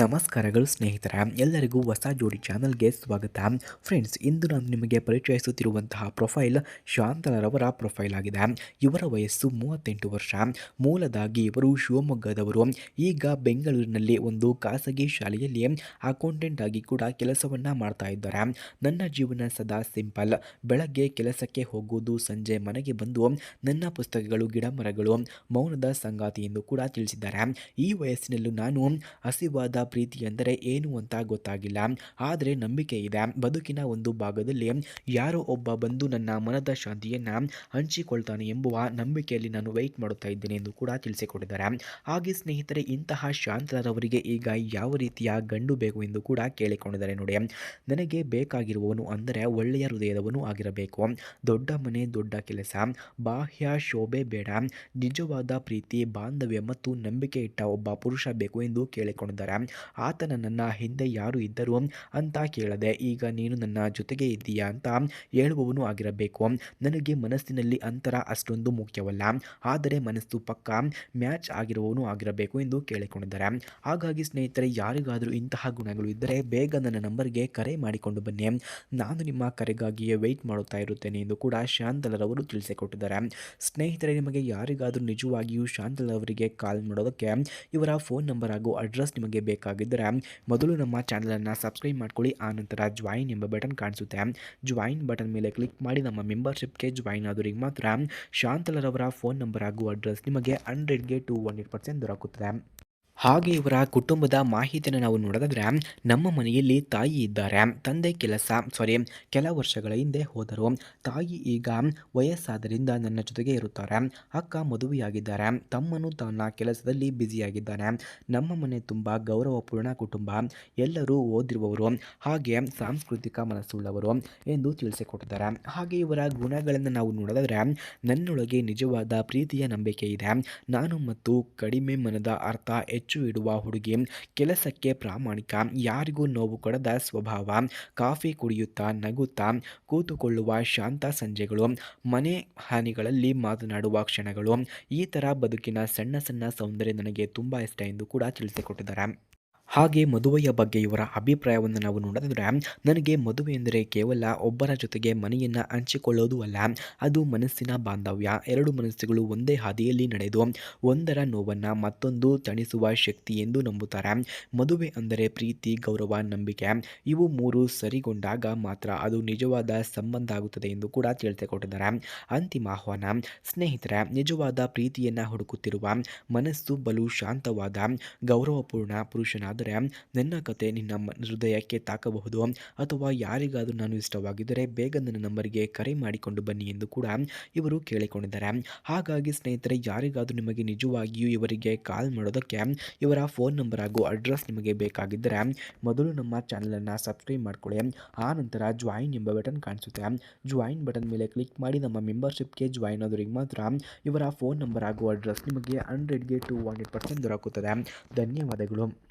ನಮಸ್ಕಾರಗಳು ಸ್ನೇಹಿತರ. ಎಲ್ಲರಿಗೂ ಹೊಸ ಜೋಡಿ ಚಾನಲ್ಗೆ ಸ್ವಾಗತ. ಫ್ರೆಂಡ್ಸ್, ಇಂದು ನಾನು ನಿಮಗೆ ಪರಿಚಯಿಸುತ್ತಿರುವಂತಹ ಪ್ರೊಫೈಲ್ ಶಾಂತಲರವರ ಪ್ರೊಫೈಲ್ ಆಗಿದೆ. ಇವರ ವಯಸ್ಸು ಮೂವತ್ತೆಂಟು ವರ್ಷ. ಮೂಲದಾಗಿ ಇವರು ಶಿವಮೊಗ್ಗದವರು. ಈಗ ಬೆಂಗಳೂರಿನಲ್ಲಿ ಒಂದು ಖಾಸಗಿ ಶಾಲೆಯಲ್ಲಿ ಅಕೌಂಟೆಂಟ್ ಆಗಿ ಕೂಡ ಕೆಲಸವನ್ನು ಮಾಡ್ತಾ ಇದ್ದಾರೆ. ನನ್ನ ಜೀವನ ಸದಾ ಸಿಂಪಲ್. ಬೆಳಗ್ಗೆ ಕೆಲಸಕ್ಕೆ ಹೋಗುವುದು ಸಂಜೆ ಮನೆಗೆ ಬಂದು ನನ್ನ ಪುಸ್ತಕಗಳು, ಗಿಡಮರಗಳು, ಮೌನದ ಸಂಗಾತಿ ಎಂದು ಕೂಡ ತಿಳಿಸಿದ್ದಾರೆ. ಈ ವಯಸ್ಸಿನಲ್ಲೂ ನಾನು ಹಸಿವಾದ ಪ್ರೀತಿ ಎಂದರೆ ಏನು ಅಂತ ಗೊತ್ತಾಗಿಲ್ಲ. ಆದರೆ ನಂಬಿಕೆ ಇದೆ. ಬದುಕಿನ ಒಂದು ಭಾಗದಲ್ಲಿ ಯಾರೋ ಒಬ್ಬ ಬಂದು ನನ್ನ ಮನದ ಶಾಂತಿಯನ್ನು ಹಂಚಿಕೊಳ್ತಾನೆ ಎಂಬುವ ನಂಬಿಕೆಯಲ್ಲಿ ನಾನು ವೆಯ್ಟ್ ಮಾಡುತ್ತಾ ಇದ್ದೇನೆ ಎಂದು ಕೂಡ ತಿಳಿಸಿಕೊಟ್ಟಿದ್ದಾರೆ. ಹಾಗೆ ಸ್ನೇಹಿತರೆ, ಇಂತಹ ಶಾಂತರವರಿಗೆ ಈಗ ಯಾವ ರೀತಿಯ ಗಂಡು ಬೇಕು ಎಂದು ಕೂಡ ಕೇಳಿಕೊಂಡಿದ್ದಾರೆ ನೋಡಿ. ನನಗೆ ಬೇಕಾಗಿರುವವನು ಅಂದರೆ ಒಳ್ಳೆಯ ಹೃದಯದವನು ಆಗಿರಬೇಕು. ದೊಡ್ಡ ಮನೆ, ದೊಡ್ಡ ಕೆಲಸ, ಬಾಹ್ಯ ಶೋಭೆ ಬೇಡ. ನಿಜವಾದ ಪ್ರೀತಿ, ಬಾಂಧವ್ಯ ಮತ್ತು ನಂಬಿಕೆ ಇಟ್ಟ ಒಬ್ಬ ಪುರುಷ ಬೇಕು ಎಂದು ಕೇಳಿಕೊಂಡಿದ್ದಾರೆ. ಆತನ ನನ್ನ ಹಿಂದೆ ಯಾರು ಇದ್ದರು ಅಂತ ಕೇಳದೆ, ಈಗ ನೀನು ನನ್ನ ಜೊತೆಗೆ ಇದ್ದೀಯಾ? ಅಂತ ಹೇಳುವವನು ಆಗಿರಬೇಕು. ನನಗೆ ಮನಸ್ಸಿನಲ್ಲಿ ಅಂತರ ಅಷ್ಟೊಂದು ಮುಖ್ಯವಲ್ಲ. ಆದರೆ ಮನಸ್ಸು ಪಕ್ಕ ಮ್ಯಾಚ್ ಆಗಿರುವವನು ಆಗಿರಬೇಕು ಎಂದು ಕೇಳಿಕೊಂಡಿದ್ದಾರೆ. ಹಾಗಾಗಿ ಸ್ನೇಹಿತರೆ, ಯಾರಿಗಾದರೂ ಇಂತಹ ಗುಣಗಳು ಇದ್ದರೆ ಬೇಗ ನನ್ನ ನಂಬರ್ಗೆ ಕರೆ ಮಾಡಿಕೊಂಡು ಬನ್ನಿ. ನಾನು ನಿಮ್ಮ ಕರೆಗಾಗಿಯೇ ವೆಯ್ಟ್ ಮಾಡುತ್ತಾ ಇರುತ್ತೇನೆ ಎಂದು ಕೂಡ ಶಾಂತಲರವರು ತಿಳಿಸಿಕೊಟ್ಟಿದ್ದಾರೆ. ಸ್ನೇಹಿತರೆ, ನಿಮಗೆ ಯಾರಿಗಾದರೂ ನಿಜವಾಗಿಯೂ ಶಾಂತಲವರಿಗೆ ಕಾಲ್ ಮಾಡೋದಕ್ಕೆ ಇವರ ಫೋನ್ ನಂಬರ್ ಹಾಗೂ ಅಡ್ರೆಸ್ ನಿಮಗೆ ಬೇಕಾಗಿದ್ದರೆ ಮೊದಲು ನಮ್ಮ ಚಾನಲನ್ನು ಸಬ್ಸ್ಕ್ರೈಬ್ ಮಾಡ್ಕೊಳ್ಳಿ ಆನಂತರ ಜಾಯಿನ್ ಎಂಬ ಬಟನ್ ಕಾಣಿಸುತ್ತೆ. ಜಾಯಿನ್ ಬಟನ್ ಮೇಲೆ ಕ್ಲಿಕ್ ಮಾಡಿ ನಮ್ಮ ಮೆಂಬರ್ಶಿಪ್ಗೆ ಜಾಯಿನ್ ಆದವರಿಗೆ ಮಾತ್ರ ಶಾಂತಲರವರ ಫೋನ್ ನಂಬರ್ ಹಾಗೂ ಅಡ್ರೆಸ್ ನಿಮಗೆ ಹಂಡ್ರೆಡ್ಗೆ ಟು ಹಂಡ್ರೆಡ್ ಪರ್ಸೆಂಟ್ ದೊರಕುತ್ತದೆ. ಹಾಗೆ ಇವರ ಕುಟುಂಬದ ಮಾಹಿತಿಯನ್ನು ನಾವು ನೋಡೋದಾದ್ರೆ ನಮ್ಮ ಮನೆಯಲ್ಲಿ ತಾಯಿ ಇದ್ದಾರೆ, ತಂದೆ ಕೆಲಸ ಸಾರಿ ಕೆಲ ವರ್ಷಗಳ ಹಿಂದೆ ಹೋದರು. ತಾಯಿ ಈಗ ವಯಸ್ಸಾದರಿಂದ ನನ್ನ ಜೊತೆಗೆ ಇರುತ್ತಾರೆ. ಅಕ್ಕ ಮದುವೆಯಾಗಿದ್ದಾರೆ. ತಮ್ಮನು ತನ್ನ ಕೆಲಸದಲ್ಲಿ ಬ್ಯುಸಿಯಾಗಿದ್ದಾನೆ. ನಮ್ಮ ಮನೆ ತುಂಬ ಗೌರವಪೂರ್ಣ ಕುಟುಂಬ. ಎಲ್ಲರೂ ಓದಿರುವವರು, ಹಾಗೆ ಸಾಂಸ್ಕೃತಿಕ ಮನಸ್ಸುಳ್ಳವರು ಎಂದು ತಿಳಿಸಿಕೊಟ್ಟಿದ್ದಾರೆ. ಹಾಗೆ ಇವರ ಗುಣಗಳನ್ನು ನಾವು ನೋಡೋದಾದರೆ ನನ್ನೊಳಗೆ ನಿಜವಾದ ಪ್ರೀತಿಯ ನಂಬಿಕೆ ಇದೆ. ನಾನು ಮತ್ತು ಕಡಿಮೆ ಮನದ ಅರ್ಥ ಹೆಚ್ಚು ಇಡುವ ಹುಡುಗಿ ಕೆಲಸಕ್ಕೆ ಪ್ರಾಮಾಣಿಕ, ಯಾರಿಗೂ ನೋವು ಕೊಡದ ಸ್ವಭಾವ, ಕಾಫಿ ಕುಡಿಯುತ್ತಾ ನಗುತ್ತಾ ಕೂತುಕೊಳ್ಳುವ ಶಾಂತ ಸಂಜೆಗಳು, ಮನೆ ಹಾನಿಗಳಲ್ಲಿ ಮಾತನಾಡುವ ಕ್ಷಣಗಳು, ಈ ಥರ ಬದುಕಿನ ಸಣ್ಣ ಸಣ್ಣ ಸೌಂದರ್ಯ ನನಗೆ ತುಂಬ ಇಷ್ಟ ಎಂದು ಕೂಡ ತಿಳಿಸಿಕೊಟ್ಟಿದ್ದಾರೆ. ಹಾಗೆ ಮದುವೆಯ ಬಗ್ಗೆ ಇವರ ಅಭಿಪ್ರಾಯವನ್ನು ನಾವು ನೋಡಿದ್ರೆ ನನಗೆ ಮದುವೆ ಎಂದರೆ ಕೇವಲ ಒಬ್ಬರ ಜೊತೆಗೆ ಮನೆಯನ್ನು ಹಂಚಿಕೊಳ್ಳೋದು ಅಲ್ಲ, ಅದು ಮನಸ್ಸಿನ ಬಾಂಧವ್ಯ. ಎರಡು ಮನಸ್ಸುಗಳು ಒಂದೇ ಹಾದಿಯಲ್ಲಿ ನಡೆದು ಒಂದರ ನೋವನ್ನು ಮತ್ತೊಂದು ತಣಿಸುವ ಶಕ್ತಿ ಎಂದು ನಂಬುತ್ತಾರೆ. ಮದುವೆ ಅಂದರೆ ಪ್ರೀತಿ, ಗೌರವ, ನಂಬಿಕೆ. ಇವು ಮೂರು ಸರಿಗೊಂಡಾಗ ಮಾತ್ರ ಅದು ನಿಜವಾದ ಸಂಬಂಧ ಆಗುತ್ತದೆ ಎಂದು ಕೂಡ ತಿಳಿಸಿಕೊಟ್ಟಿದ್ದಾರೆ ಅಂತಿಮ ಆಹ್ವಾನ, ಸ್ನೇಹಿತರೆ, ನಿಜವಾದ ಪ್ರೀತಿಯನ್ನು ಹುಡುಕುತ್ತಿರುವ ಮನಸ್ಸು ಬಲು ಶಾಂತವಾದ, ಗೌರವಪೂರ್ಣ ಪುರುಷನಾದ ನನ್ನ ಕತೆ ನಿನ್ನ ಹೃದಯಕ್ಕೆ ತಾಕಬಹುದು. ಅಥವಾ ಯಾರಿಗಾದರೂ ನಾನು ಇಷ್ಟವಾಗಿದ್ದರೆ ಬೇಗ ನನ್ನ ನಂಬರ್ಗೆ ಕರೆ ಮಾಡಿಕೊಂಡು ಬನ್ನಿ ಎಂದು ಕೂಡ ಇವರು ಕೇಳಿಕೊಂಡಿದ್ದಾರೆ. ಹಾಗಾಗಿ ಸ್ನೇಹಿತರೆ, ಯಾರಿಗಾದರೂ ನಿಮಗೆ ನಿಜವಾಗಿಯೂ ಇವರಿಗೆ ಕಾಲ್ ಮಾಡೋದಕ್ಕೆ ಇವರ ಫೋನ್ ನಂಬರ್ ಹಾಗೂ ಅಡ್ರೆಸ್ ನಿಮಗೆ ಬೇಕಾಗಿದ್ದರೆ ಮೊದಲು ನಮ್ಮ ಚಾನಲನ್ನು ಸಬ್ಸ್ಕ್ರೈಬ್ ಮಾಡ್ಕೊಳ್ಳಿ. ಆ ನಂತರ ಜಾಯಿನ್ ಎಂಬ ಬಟನ್ ಕಾಣಿಸುತ್ತೆ. ಜಾಯಿನ್ ಬಟನ್ ಮೇಲೆ ಕ್ಲಿಕ್ ಮಾಡಿ ನಮ್ಮ ಮೆಂಬರ್ಶಿಪ್ಗೆ ಜಾಯಿನ್ ಆದವರಿಗೆ ಮಾತ್ರ ಇವರ ಫೋನ್ ನಂಬರ್ ಹಾಗೂ ಅಡ್ರೆಸ್ ನಿಮಗೆ ಹಂಡ್ರೆಡ್ಗೆ ಟು ಹಂಡ್ರೆಡ್ ಪರ್ಸೆಂಟ್ ದೊರಕುತ್ತದೆ. ಧನ್ಯವಾದಗಳು.